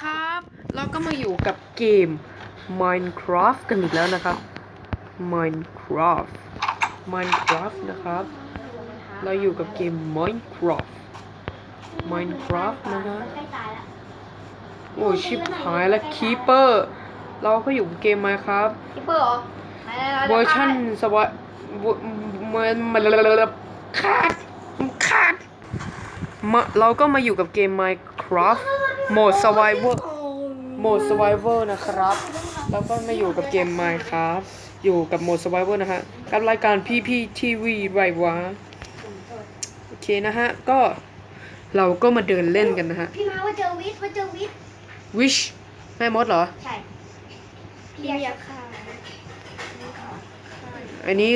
ครับ เราก็มาอยู่กับเกม Minecraft กันอีกแล้วนะครับ Minecraft Minecraft นะครับ เราอยู่กับเกม Minecraft Minecraft นะฮะใกล้ตายแล้วโอ้ยชิบหายแล้ว Keeper เราก็อยู่กับเกม Minecraft คิปเปอร์เหรอไหนๆๆเวอร์ชันสวะมันมันขาดขาดมาเราก็มาอยู่กับเกม Minecraft โหมด Survival โหมด Survival นะครับ แล้วก็มาอยู่กับเกม Minecraft อยู่กับโหมด Survival นะฮะ กับรายการ PPTV ไรวะโอเคนะฮะ ก็เราก็มาเดินเล่นกันนะฮะ พี่มาว่าเจอวิทย์ว่าเจอวิทย์ Wish แม่มดเหรอ ใช่พี่อยากฆ่าอันนี้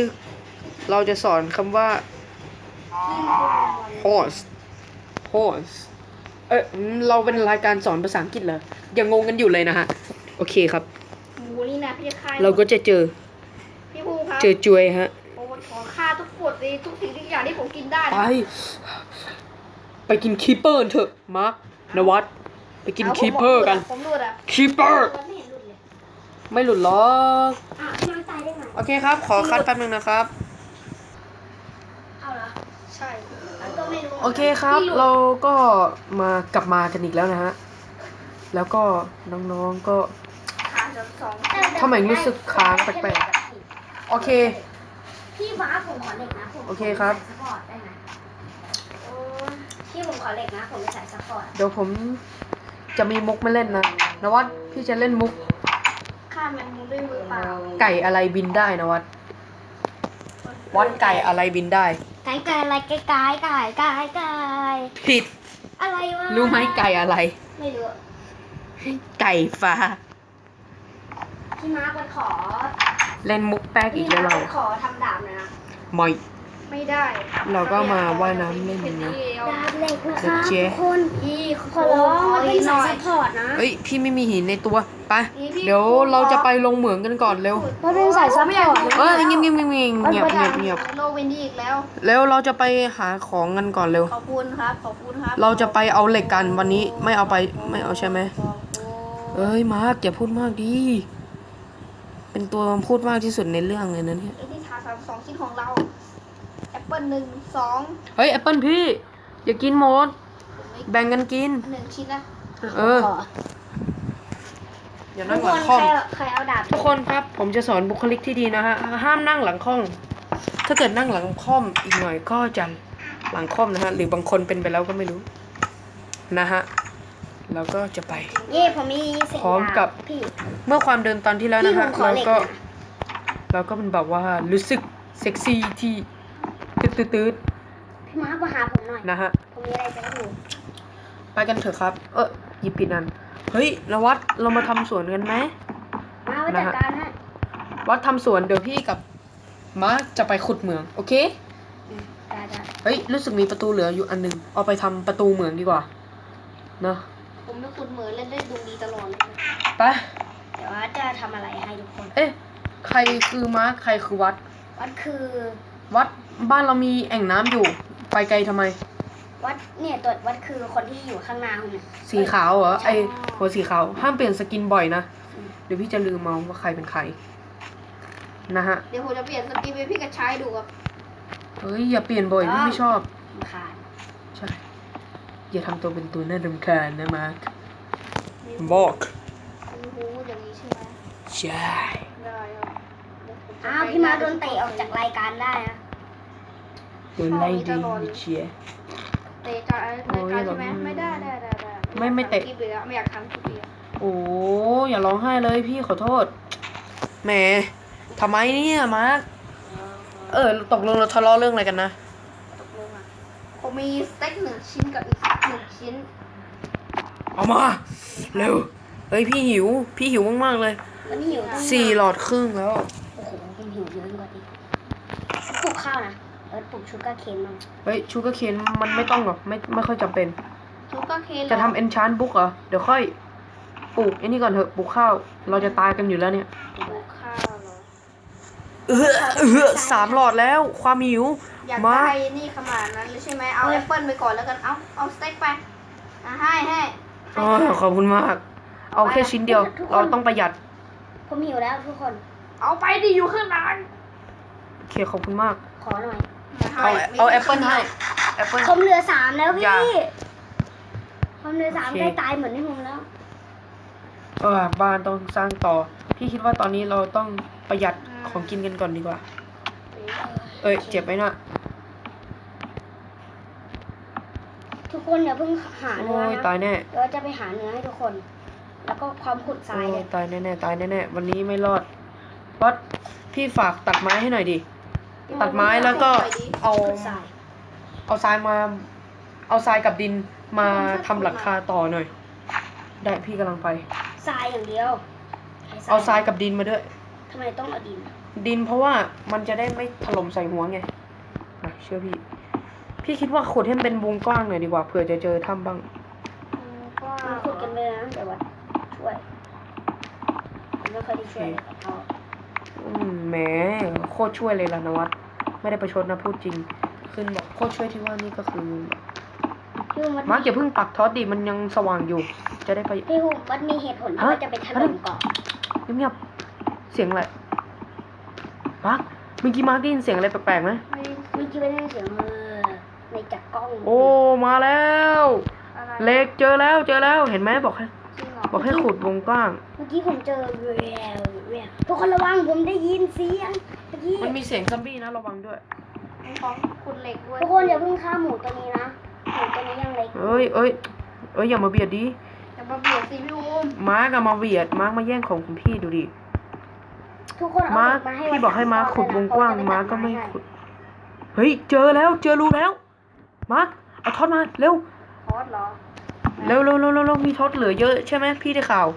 เราจะสอนคำว่า horse horse เอออืมเราเป็นรายการสอนภาษาอังกฤษเหรอยังงงกันอยู่เลยนะฮะ โอเคครับ หมูนี่นะพี่จะฆ่าเราก็จะเจอพี่ภูมิครับเจอจวยฮะผมขอฆ่าทุกกฎเลยทุกสิ่งทุกอย่างที่ผมกินได้ไปไปกินคีเปอร์เถอะมาร์คนวัดไปกินคีเปอร์กันผมดูดอะคีเปอร์ผมไม่เห็นดูดเลยไม่หลุดหรอกอะพี่มาตายได้ไงโอเคครับ ขอคัดแป๊บนึงนะครับ เอาเหรอใช่แล้วก็ไม่รู้ โอเคครับพี่หลุดเราก็มากลับมากันอีกแล้วนะฮะ แล้วก็น้องๆก็ขาสองสองทำไมรู้สึกค้างแปลกโอเค พี่ฟ้าผมขอเหล็กนะผมโอเคครับใส่ซัพพอร์ตได้ไหมโอ้พี่ผมขอเหล็กนะผมจะใส่ซัพพอร์ตเดี๋ยวผมจะมีมุกมาเล่นนะนวัดพี่จะเล่นมุกฆ่าแมงมุมด้วยมือเปล่าไก่อะไรบินได้นะวัดวัดไก่อะไรบินได้ ไก่ไก่อะไรไก่ไก่ไก่ไก่ไก่ผิด อะไรวะรู้ไหมไก่อะไร ไม่รู้ ไก่ฟ้า พี่มาร์คมันขอเล่นมุกแป๊กอีพี่กมาแล้วร์คเรามันขอทำดาบหนะไม่ไม่ได้เราก็มาว่ายน้ำเล่นอย่างเงี้ยดาบเหล็กนะเดี๋คะยวเจ๊ ทุกคนพี่ขอร้อง ขอเป็นหน่สาอยยซัพพอร์ตนะ เอ้ยพี่ไม่มีหินในตัวไปเดี๋ยวเราจะไปลงเหมืองกันก่อนเร็วมันเป็นสายซัพพอร์ตนะเอ้ยเงียบเงียบเงียบเงียบเงียบเงียบเงียบโลเวนดี้อีกแล้วแล้วเราจะไปหาของกันก่อนเร็วขอบคุณครับขอบคุณครับเราจะไปเอาเหล็กกันวันนี้ไม่เอาไปไม่เอาใช่ไหมขอบคุณเอ้ยมาร์กอย่าพูดมากดิเป็นตัวพูดมากที่สุดในเรื่องเลยนะเนี่ยไอ้ที่ทาสามสองชิ้นของเราแอปเปิลหนึ่งสองเฮ้ยแอปเปิลพี่อย่ากินหมดแบ่งกันกินหนึ่งชิ้นนะ เออขออย่าทุนั่กงหคลันงใคครอมใครเอาดาบทุกคนครับผมจะสอนบุคลิกที่ดีนะฮะห้ามนั่งหลังค่อมถ้าเกิดนั่งหลังค่อมอีกหน่อยก็จะหลังค่อมนะฮะหรือบางคนเป็นไปแล้วก็ไม่รู้นะฮะแล้วก็จะไป เย่ผมมีสิ่งพร้อมกับ ดาพี่ เมื่อความเดินตอนที่แล้วนะพี่ผฮะมขอเราเหล็กก็นะ เราก็เป็นแบบว่ารู้สึกเซ็กซี่ที่ตืดตืดพี่มาร์คมาหาผมหน่อย ๆนะฮะผมมีอะไรจะให้ดูไปกันเถอะครับ เออ หยิบผิดอัน เฮ้ยนวัดเรามาทำสวนกันไหมมาไว้จัดการให้วัดทำสวนเดี๋ยวพี่กับมาร์คจะไปขุดเหมือง โอเคได้ได้เฮ้ยรู้สึกมีประตูเหลืออยู่อันหนึง เอาไปทำประตูเหมืองดีกว่าเนอะผมไม่คุ้นเหมือนเล่นได้ดูดีตลอดเลยไปเดี๋ยวว่าจะทำอะไรให้ทุกคน เอ๊ะใครคือมาร์คใครคือวัด วัดคือ วัดบ้านเรามีแอ่งน้ำอยู่ ไปไกลทำไม วัดเนี่ยตัววัดคือคนที่อยู่ข้างหน้าคุณเนี่ย สีขาวเหรอไอหัวสีขาวห้ามเปลี่ยนสกินบ่อยนะเดี๋ยวพี่จะลืมเมาว่าใครเป็นใคร นะฮะ เดี๋ยวผมจะเปลี่ยนสกินเป็นพี่กระชายดูครับ เฮ้ย อย่าเปลี่ยนบ่อยพี่ไม่ชอบ รำคาญใช่ อย่าทำตัวเป็นตัวน่ารำคาญนะมาร์คบอกโอ้โหอย่างนี้ใช่ไหมใช่ได้ครับเดี๋ยวผมจะอ้าวไปพี่มาโดนเตะออกจากรายการได้นะโดนไล่ดีเชียร์ เตะจากรายการโอ้ยใช่ไหมแบบไม่ได้ได้ได้ได้ไม่ไม่เตะทำคลิปเลยอะไม่อยากทำคลิปเลยอะโอ้อย่าร้องไห้เลยพี่ขอโทษแหมทำไมเนี่ยมาร์คเออตกลงเราทะเลาะเรื่องอะไรกันนะตกลงอะผมมีสเต็กหนึ่งชิ้นกับอีกหนึ่งชิ้น เอามาเร็วเฮ้ยพี่หิว พี่หิวมากๆเลยวันนี้หิวตั้งสี่หลอดครึ่งแล้วโอ้โหเป็นหิวเยอะกว่าอีกปลูกข้าวนะ เออปลูกชูการ์เคนมั่งเฮ้ยชูการ์เคนมันไม่ต้องหรอกไม่ไม่ค่อยจำเป็น ชูก็เคนจะทำเอนชานบุ๊กเหรอ เดี๋ยวค่อยปลูกไอ้นี่ก่อนเถอะปลูกข้าว เราจะตายกันอยู่แล้วเนี่ย ปลูกข้าวเหรอ เออเออสามหลอดแล้วความหิว อยากมา ได้นี่ขนาดนั้นเลยใช่ไหมเอาแอปเปิลไปก่อนแล้วกัน เอาเอาสเต็กไปอะให้ให้ให้อ๋อขอบคุณมาก เอาแค่ชิ้นเดียว เราต้องประหยัดผมหิวแล้วทุกคน เอาไปดิอยู่ข้างหลังโอเคขอบคุณมาก ขอหน่อย เอาเอาแอปเปิลให้แอปเปิล ผมเหลือสามแล้วอย่า พี่ ผมเหลือสามโอเคใกล้ตายเหมือนที่ผมแล้ว เออบ้านต้องสร้างต่อ พี่คิดว่าตอนนี้เราต้องประหยัดของกินกันก่อนดีกว่า เอ้ยเจ็บไหมน่ะทุกคนอย่าเพิ่งหาโอ้เนื้อยตายนะแน่เราจะไปหาเนื้อให้ทุกคน แล้วก็ความขุดทรายโอ้เลยยตายแน่ๆตายแน่ๆวันนี้ไม่รอดวัดพี่ฝากตัดไม้ให้หน่อยดิ ตัดไม้แล้วก็เอาขุดทรายเอาทรายมา เอาทรายกับดินมาทำหลังคาต่อหน่อย ได้พี่กำลังไป ทรายอย่างเดียวให้เอาทรายกับดินมาด้วย ทำไมต้องเอาดินดินเพราะว่ามันจะได้ไม่ถล่มใส่หัวไงอะเชื่อพี่ พี่คิดว่าขุดให้มันเป็นวงกว้างหน่อยดีกว่าเผื่อจะเจอถ้ำบ้างมาขุดกันเลยนะเดี๋ยววัดช่วยผมไม่ค่อยได้ช่วยเลยกับเขาอืมแหมโคตรช่วยเลยล่ะนวัด ไม่ได้ประชดนะพูดจริง ขึ้นบอกโคตรช่วยที่ว่านี่ก็คือพี่วัดมาร์กอย่าเพิ่งปักทอดดิมันยังสว่างอยู่ จะได้ไปพี่หุบวัดมีเหตุผลที่ฮะว่าจะไปถล่มเกาะเงียบๆเสียงอะไรมาร์กเมื่อกี้มาร์กได้ยินเสียงอะไรแปลกๆไหมเมื่อกี้ไม่ได้ยินเสียงเออในจากกล้อง โอ้มาแล้วเหล็กเจอแล้วเจอแล้วเห็นไหมบอกให้จริงเหรอบอกให้ขุดวงกว้าง เมื่อกี้ผมเจอแววแววทุกคนระวังผมได้ยินเสียงเมื่อ กี้มันมีเสียงซอมบี้นะระวังด้วยมีของขุดเหล็กด้วยทุกคนอย่าเพิ่งฆ่าหมูตัวนี้นะหมูตัวนี้ยังเล็กเอ้ยเอ้ยเอ้ยอย่ามาเบียดดิอย่ามาเบียดสิพี่อุ้มมาร์กอะมาเบียดมาร์กมาแย่งของของพี่ดูดิทุกคนเอามาร์กเด็กมาให้พี่บอกให้มาร์กขุดวงกว้างเขจะมาร์กก็ไม่ตัดขุดเฮ้ยเจอแล้วเจอรูแล้ว มาร์กเอาท็อตมาเร็วคอสเหรอเร็วเร็วเร็วเร็วเร็วมีท็อตเหลือเยอะใช่ไหมพี่ได้ข่าว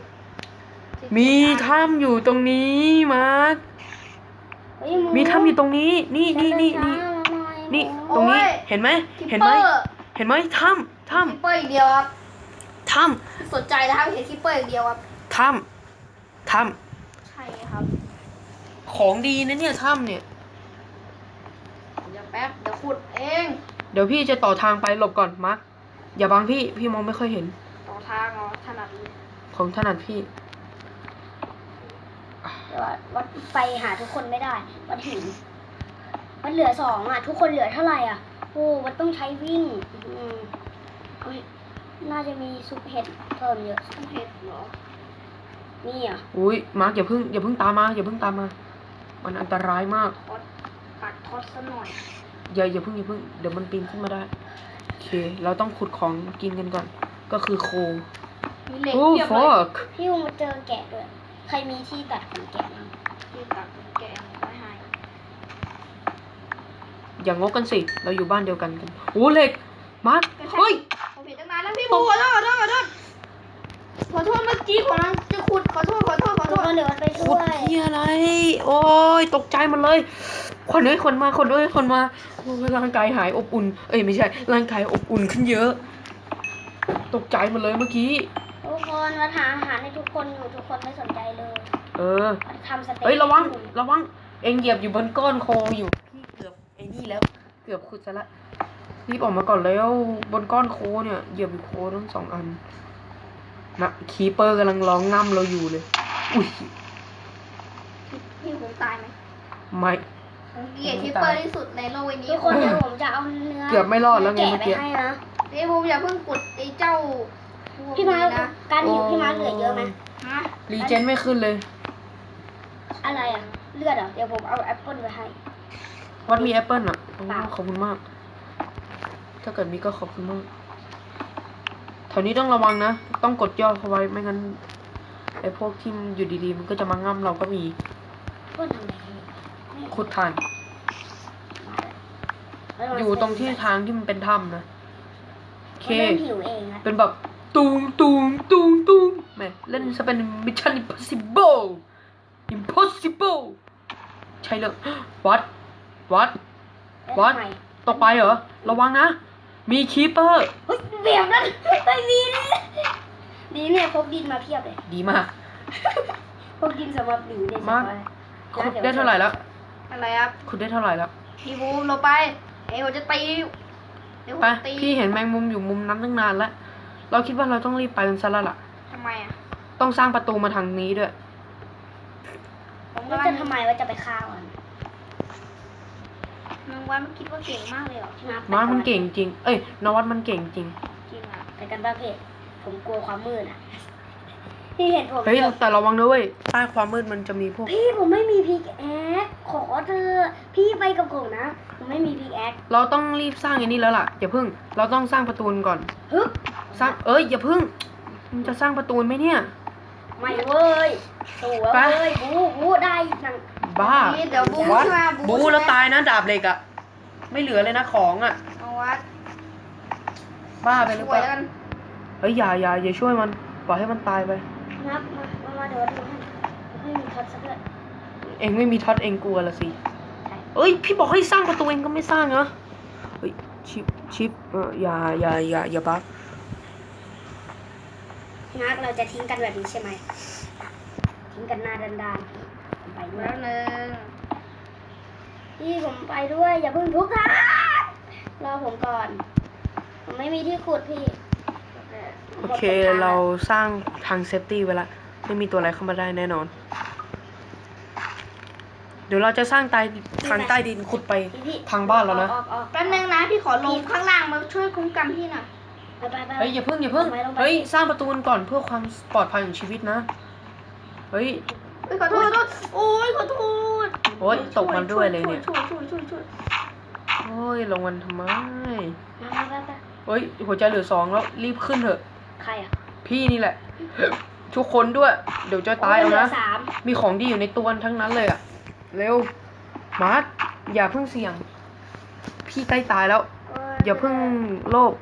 มีถ้ำอยู่ตรงนี้มาร์กเฮ้ยห มีถ้ำอยู่ตรงนี้ นี่นี่นี่ฉันี่เดิช้ามาหอยนี่หมูตรงนี้เห็นไหมคิปเห็นเปไหมอร์เห็นไหมถ้ำถ้คิปเปอร์อย่างเดียวครับำถ้สนใจนะครับเห็นคิปเปอร์อย่างเดียวครับำถ้ำถ้ใช่ครับำของดีนะเนี่ยถ้ำเนี่ยเดี๋ยวแป๊บเดี๋ยวขุดเอง เดี๋ยวพี่จะต่อทางไปหลบก่อนมาร์กอย่าบังพี่พี่มองไม่ค่อยเห็น ต่อทางเหรอถนัดเลยของถนัดพี่ เดี๋ยววัดไปหาทุกคนไม่ได้วัดหิววัดเหลือสองอะ ทุกคนเหลือเท่าไหร่อะโอ้วัดต้องใช้วิ่ง อืมเอาน่าจะมีซุปเห็ดเพิ่มเยอะเผ็ดเหรอนี่อะอุ้ยมาร์กอย่าเพิ่งอย่าเพิ่งตามมาอย่าเพิ่งตามมา มันอันตรายมากคอสตัดคอสซะหน่อยอย่าอย่าเพิ่งอย่าเพิ่งเดี๋ยวมันปีนขึ้นมาได้โอเค เราต้องขุดของกินกันก่อน ก็คือโคมีเหล็กโอ้เพียบฟเลอยกพี่ยุงมาเจอแกะด้วย ใครมีที่ตัดขนแกะบ้างที่ตัดแกงไว้ให้อย่างงกกันสิ เราอยู่บ้านเดียวกันกันโอ้เหล็ก มาร์กเฮ้ยผมเห็นตั้งนานแล้วพี่บูขอโทษขอโทษขอโทษขอโทษเมื่อกี้ผมกำลังจะขุดขอโทษขอโทษขอโททุกษคนเดี๋ยววัดไปขุช่ดวยที่อะไร โอ้ยตกใจหมันเลย คนเอ้ยคนมาคนเอ้ยคนมาโอ้ยร่างกายหายอบอุ่น เอ้ยไม่ใช่ ร่างกายอบอุ่นขึ้นเยอะ ตกใจหมดเลยเมื่อกี้ ทุกคนวัดหาอาหารให้ทุกคนอยู่ทุกคนไม่สนใจเลยเออวัดทำสเต็กเฮ้ยระวังให้ดูระวังเองเหยียบอยู่บนก้อนโคอยู่พี่เกือบไอ้นี่แล้ว เกือบขุดซะละรีบออกมาก่อนแล้วบนก้อนโคเนี่ยเหยียบอยู่โคทั้งสองอันนะคีเปอร์กำลังร้องง่ำเราอยู่เลย อุ้ยพี่ผมตายไหมไม่ ผมเกลียดคิปเปอร์ที่สุดในโลกใบนี้ทุกคนเดี๋ยวผมจะเอาเนื้อเกือบไม่รอดแล้วไงแกะเมื่อไปกี้ให้นะ พี่บูอย่าเพิ่งกดไอ้เจ้า พวกพี่มานี้นะการหิวพี่มาเหลือเยอะไหมฮะรีเจนไม่ขึ้นเลย อะไรอะ เลือดเหรอเดี๋ยวผมเอาแอปเปิลไปให้ วัดมีแอปเปิลอะโอ้เปล่าขอบคุณมาก ถ้าเกิดมีก็ขอบคุณมากแถวนี้ต้องระวังนะ ต้องกดย่อเข้าไว้ไม่งั้นไอ้พวกที่มันอยู่ดีๆ มันก็จะมาง่ำเราก็มีเปิ้ลทำอะไรให้ไม่ขุดทานมาแล้วอยู่ตรงที่ทางที่มันเป็นถ้ำนะโอเคมันเริ่มหิวเองนะเป็นแบบ ตูมตูมตูมตูมแหม่เล่นจะเป็น Mission Impossible Impossible ใช่เลยวัดวัดวัดทำไมตกไปเหรอ ระวังนะ มีคีเปอร์เฮ้ยเบียบนั้นไปดีเลยดีเนี่ยพกดินมาเพียบเลย ดีมากพกดินสำหรับหนีเนี่ยมาใช่ไหขุดได้เท่าไหร่แล้ว อะไรครับขุดได้เท่าไหร่แล้วพี่บูมเราไปเอ้ยผมจะตีเดี๋ยวผไปมตีพี่เห็นแมงมุมอยู่มุมนั้นตั้งนานแล้ว เราคิดว่าเราต้องรีบไปกันซะแล้วล่ะ ทำไมอะ ต้องสร้างประตูมาทางนี้ด้วย ผมก็จะทำไมว่าจะไปฆ่ามันน้องวัดมันคิดว่าเก่งมากเลยเหรอนะมามันเก่งจริง เอ้ยนวัดมันเก่งจริง จริงอะไปกันบ้าเพจผมกลัวความมืดอะ พี่เห็นผมเฮ้ยเดี๋ยวแต่ระวังนะเว้ยใต้ความมืดมันจะมีพวก พี่ผมไม่มีพิกแอคขอเธอะพี่ไปกับผมนะ ผมไม่มีพิกแอคเราต้องรีบสร้างอันนี้แล้วล่ะอย่าพึ่ง เราต้องสร้างประตูก่อน ฮึบ สร้างเอ้ยอย่าพึ่งมันจะสร้างประตูไหมเนี่ย ไม่เว้ยสวยไป เว้ยบูบูได้นังบ้านี่เดี๋ยวบูวัดใช่ไหมบูแล้วตายนะดาบเหล็กอะไม่เหลือเลยนะของอะน้องวัดบ้าไปหรือช่เปวยล่ากันเฮ้ยอย่าอย่าอย่าช่วยมันปล่อยให้มันตายไปนับมามามาเดี๋ยวดูให้ไม่มีท็อตสักเลยเองไม่มีท็อตเองกลัวละสิใช่เอ้ย พี่บอกให้สร้างประตูเองก็ไม่สร้างนะเฮ้ยชิปชิปเอออย่าอย่าอย่าอย่าบัก นักเราจะทิ้งกันแบบนี้ใช่ไหม ทิ้งกันหน้าด้านๆผมไปด้วยแล้วหนึ่งพี่ผมไปด้วย อย่าเพิ่งทุบท่านรอผมก่อน ผมไม่มีที่ขุดพี่โอเคเราสร้างทางเซฟตี้ไว้ละ ไม่มีตัวอะไรเข้ามาได้แน่นอน เดี๋ยวเราจะสร้างใต้ทางใต้ดินขุดไปพี่พี่ทางบ้านแล้วนะ ออกออกแป๊บนึงนะพี่ขอลงข้างล่างมาช่วยคุ้มกันพี่หน่อย ไปไปไปเฮ้ยอย่าเพิ่งอย่าเพิ่งลงไปลงไปเฮ้ยสร้างประตูกันก่อนเพื่อความปลอดภัยของชีวิตนะ เฮ้ยเฮ้ยขอโทษขอโทษโอ้ยขอโทษโอ๊ยตกมันด้วยเลยเนี่ยช่วยช่วยช่วยช่วยโอ้ยลงมันทำไมมามาไปไปเฮ้ยหัวใจเหลือสองแล้วรีบขึ้นเถอะ ใครอะ พี่นี่แหละ ทุกคนด้วย เดี๋ยวจะตายเอาหลืนะสามมีของดีอยู่ในตัวทั้งนั้นเลยอะเร็ว มาร์คอย่าเพิ่งเสี่ยง พี่ใกล้ตายแล้ว อย่าเพิ่งโลภ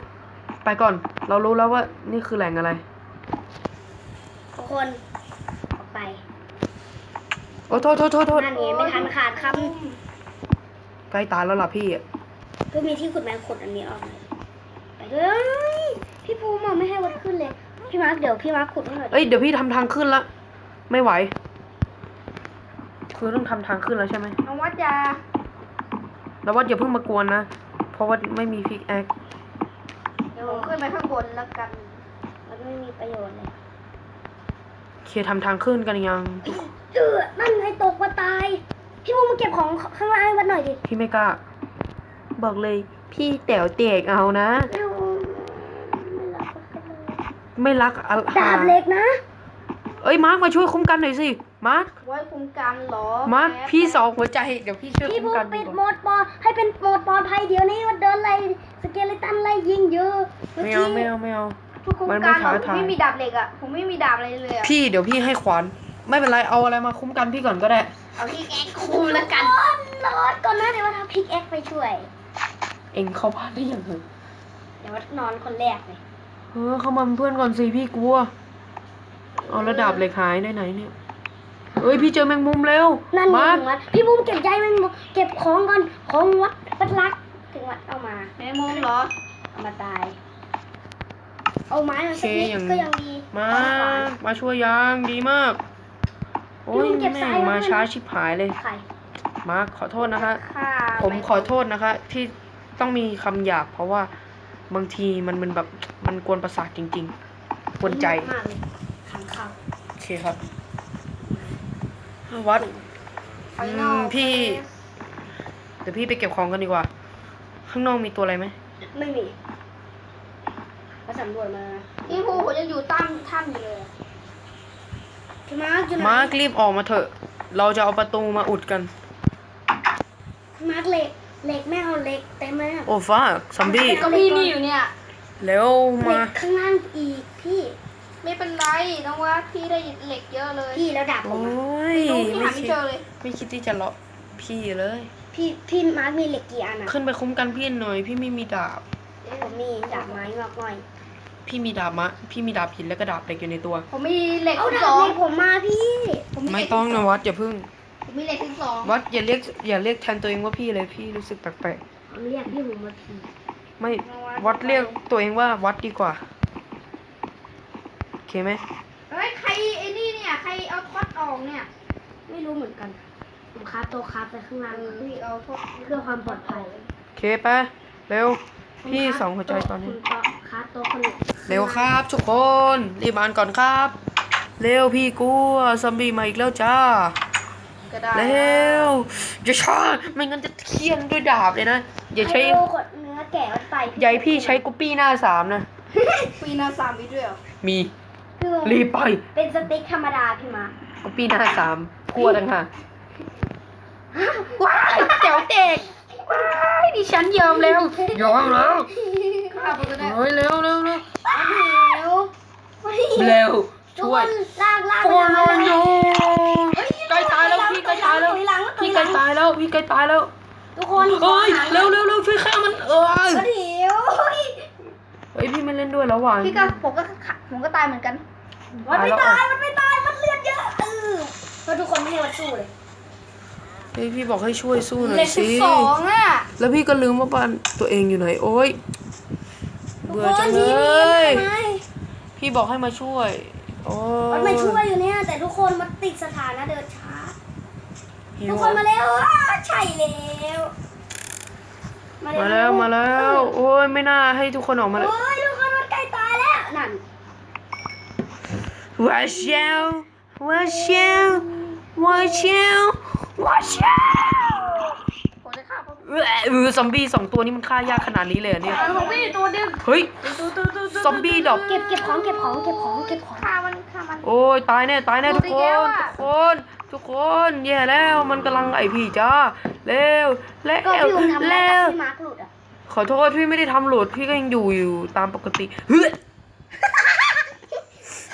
ไปก่อน เรารู้แล้วว่านี่คือแหล่งอะไร ทุกคนออกไปโอ้โทษโทษโทษโทษนั่นไงไม่ทันขาดคใกล้ตายแล้วล่ะพี่อะำก็มีที่ขุดแมงขุดอันนี้ออกเลยไปเลยพี่ภูมิอะไม่ให้วัดขึ้นเลย พี่มาร์คเดี๋ยวพี่มาร์คขุดให้หน่อยเอ้ยเดี๋ยวพี่ทำทางขึ้นละ ไม่ไหว คือต้องทำทางขึ้นแล้วใช่ไหมน้องวัดยาแล้วว่าอย่าเพิ่งมากวนนะ เพราะว่าไม่มีพิกแอคเดี๋ ยวผมขึ้นไปข้างบนแล้วกัน มันไม่มีประโยชน์เลยเคทำทางขึ้นกันยัง เออนั่นไงตกมาตาย พี่ภูมิมาเก็บของข้างล่างให้วัดหน่อยดิพี่ไม่กล้า บอกเลย พี่แต๋วเตกเอานะไม่เอาไม่รักวัดกันเลยไม่รักอะดาบเหล็กนะ เอ้ยมาร์คมาช่วยคุ้มกันหน่อยสิ มาร์ค ไว้คุ้มกันเหรอมาร์คแป๊บพี่สองหัวใจ เดี๋ยวพี่ช่วยพี่คุ้มภูกัมินปิดีดกโหมว่าดปลอดให้เป็นโหมดปลอดภัยเดี๋ยวนี้ ไม่กี้เอาไม่เอาไม่เอาเพื่อคุ้มมันไม่กันเหรอท้าทายผมไม่มีดาบเหล็กอะผมไม่มีดาบอะไรเลยอะพี่เดี๋ยวพี่ให้ขวานไม่เป็นไรเอาอะไรมาคุ้มกันพี่ก่อนก็ได้ เอาที่แกคุ้มแล้วกันร้อนร้อนก่อนนะเดี๋ยวว่าทำพิกแอคไปช่วย เองเข้าบ้านได้ยังเหรอเดี๋ยวว่านอนคนแรกเลยเออเข้ามาเป็นเพื่อนก่อนสิพี่กลัวเอาระดับเหล็กหายได้ไหนเนี่ยเอ้ยพี่เจอแมงมุมเร็วนั่นไงมาร์คถึงวัดพี่ภูมิเก็บใจมันเก็บของก่อนของวัดวัดรัก ถึงวัดเอามา แมงมุมเหรอเอามาตาย เอาไม้มาโอเคสักนิดอย่างก็ยังดีมาเอขวานมาช่วยยางดีมาก โอ้ยพี่ลุงเก็บแม่สางยไว้มาด้วยนะช้าชิบหายเลยไข่มาร์คขอโทษนะคะ ค่ะผมขอโทษนะคะ ที่ต้องมีคำหยาบเพราะว่าบางทีมันมันแบบมันกวนประสาทจริงๆ กวนใจมากเลยขังเขาโอเคครับ วัดไปนอกอืมพี่ เดี๋ยวพี่ไปเก็บของกันดีกว่า ข้างนอกมีตัวอะไรไหม ไม่มี มาสำรวจมาพี่ภูผมยังอยู่ใต้ถ้ำอยู่เลยอะพี่มาร์คอยู่ไหนมาร์ครีบออกมาเถอะ เราจะเอาประตูมาอุดกัน พี่มาร์คเหล็กเหล็กไม่เอาเหล็กเต็มเลยอะโอ้ฟ้าซัมบี้ก็พี่มีอยู่เนี่ย เร็วเหล็มากข้างล่างอีกพี่ไม่เป็นไรน้องว่าพี่ได้เหล็กเยอะเลยพี่แล้วดาบผโอ้มอะยดูพี่ไม่หาไม่คิดเจอเลย ไม่คิดที่จะเลาะพี่เลย พี่พี่มาร์คมีเหล็กกี่อันอะขึ้นไปคุ้มกันพี่หน่อย พี่ไม่มีดาบผมมีดาบไม้งอกง่อย พี่มีดาบมะ พี่มีดาบหินและก็ดาบเหล็กอยู่ในตัว ผมมีเหล็กเอาสิบดาสบองเหล็กผมมาพี่ ผมมีเหไม่ล็กต้องนะวัดอย่าพึ่ง ผมมีเหล็กสิบสองวัดอย่าเรียกอย่าเรียกแทนตัวเองว่าพี่เลยพี่รู้สึกแปลกผมเรียกพี่ผมมาทีๆไม่วัดเรียกตัวเองว่าวัดดีกว่าโอเคไหมเฮ้ยใครไอ้นี่เนี่ยใครเอาท็อตออกเนี่ยไม่รู้เหมือนกัน ผมคาบตัวคาบไปข้างล่างเออพี่เอาท็อตเพื่อความปลอดภัยโอเคไปเร็ว พี่สองหัวใจตอนนี้คุณคาบตัวคน เร็วครับทุกคนรีบอ่านก่อนครับ เร็วพี่กลัวซอมบี้มาอีกแล้วจ้าก็ได้เร็วอย่าช้าไม่งั้นจะเคี่ยนด้วยดาบเลยนะอย่าใช้ไโลกดเนื้อแกะมันไปอย่าให้พี่ใช้กุปปี้หน้าสามนะปีหนาสามมีด้วยเหรอมีคือรีบไป เป็นสติ๊กธรรมดาพี่มากุปปี้หน้าสามพัวต่างหากว้ายเจ๋วเด็กว้ายดิฉันยอมแล้วยอมแล้วข้าไปก็ได้เฮ้ยเร็วเร็วเร็ว หิวไม่หิวเร็วทุกช่ควยนลากลากโอ้ยไปโอ้ยเลยโอ้ยใกล้ตายแล้วพี่ใกล้ตายแล้วถอหลังถอพี่ยหใกลัล้งตายแล้วพี่ใกล้ตายแล้วทุกคนเฮ้ยเร็วเร็วเร็วช่วยฆ่ามันเออก็หิวเฮ้ยพี่ไม่เล่นด้วยแล้วว่ะพี่ก็ผมก็ขะผมก็ตายเหมือนกันมันไม่ตายมันไม่ตายมันเลือดเยอะเออเพราะทุกคนไม่ให้มันสู้เลยเฮ้ยพี่บอกให้ช่วยสู้หน่อเล็ยกสิสิบสองอะแล้วพี่ก็ลืมว่าบ้านตัวเองอยู่ไหนโอ๊ยทุก เบื่อคจันงเลทีนี้ยทำไมพี่บอกให้มาช่วย โอ้มันไม่ช่วยอยู่เนี่ยแต่ทุกคนมันติดสถานะเดินช้าหิวทุกคนมาเร็วอ้าใช่แล้วมาแล้วมาแล้ว โอ้ยไม่น่าให้ทุกคนออกมาเลยโอ้ยทุกคนมันใกล้ตายแล้วนั่นว้าเชลว้าเชลว้าเชลว้าเชลผมจะฆ่าผม เออซอมบี้สองตัวนี้มันฆ่ายากขนาดนี้เลยเหรอเนี่ยของพี่ตัวเดียวเฮ้ย ตัวตัวตัวตัวซอมบี้ดอก เก็บเก็บของเก็บของเก็บของเก็บของฆ่ามันฆ่ามัน โอ้ยตายแน่ตายแน่ทุกคน ทุกคน ทุกคนแย่แล้วมันกำลังไอพี่จ้าเร็วเร็ก็วพี่ผมทำแล้วเร็แต่วพี่มาร์คหลุดอะขอโทษพี่ไม่ได้ทำหลุดพี่ก็ยังอยู่อยู่ตามปกติเฮ้ย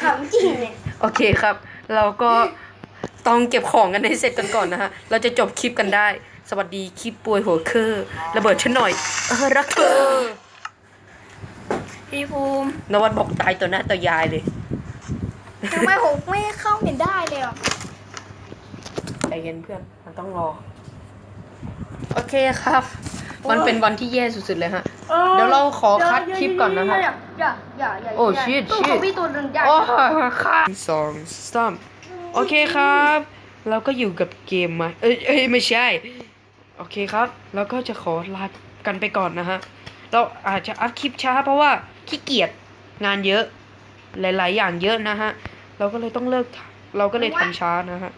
ขำจริงเนี่ยโอเคครับ เราก็ต้องเก็บของกันให้เสร็จกันก่อนนะฮะ เราจะจบคลิปกันได้ สวัสดีคลิปป่วยหัวเคอร์ระเบิดฉันหน่อย เออรักเธอพี่ภูมินวัดบอกตายต่อหน้าต่อยายเลยทำไมผมไม่เข้าเห็นได้เลยอะใจเย็นเพื่อนมันต้องรอ โอเคครับ มันเป็นวันที่แย่สุดๆเลยฮะ เดี๋ยวเราขอคัดคลิปก่อนนะฮะอย่าอย่าอย่าอย่าโอ้ย่า shit ตู้ shit ของพี่ตัวหนึ่งใหญ่โอ้ยค่ะสองสามโอเคครับ เราก็อยู่กับเกมมา เอ้ยเอ้ยไม่ใช่ โอเคครับเราก็จะขอลากันไปก่อนนะฮะ เราอาจจะอัพคลิปช้าเพราะว่าขี้เกียจงานเยอะ หลาย ๆ อย่างเยอะนะฮะ เราก็เลยต้องเลิกทำเราก็เลยทำช้านะฮะ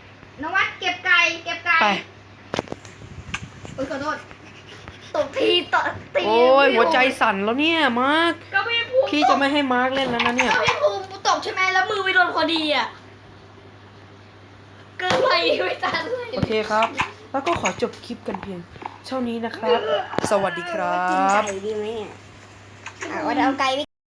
นวัดเก็บไก่เก็บไก่ไปโอ้ยขอโทษตบทีตบตีโอ้ยหัวใจสั่นแล้วเนี่ยมาร์คก็พี่ภูมิพี่จะไม่ให้มาร์คเล่นแล้วนะเนี่ยก็พี่ภูมิตกใช่ไหมแล้วมือไปโดนพอดีอะเกินไปไม่ทันเลยโอเคครับ แล้วก็ขอจบคลิปกันเพียงเท่านี้นะครับ สวัสดีครักินบ ไก่ดีไหมเนี่ยอะว่าจะเอาไก่ไป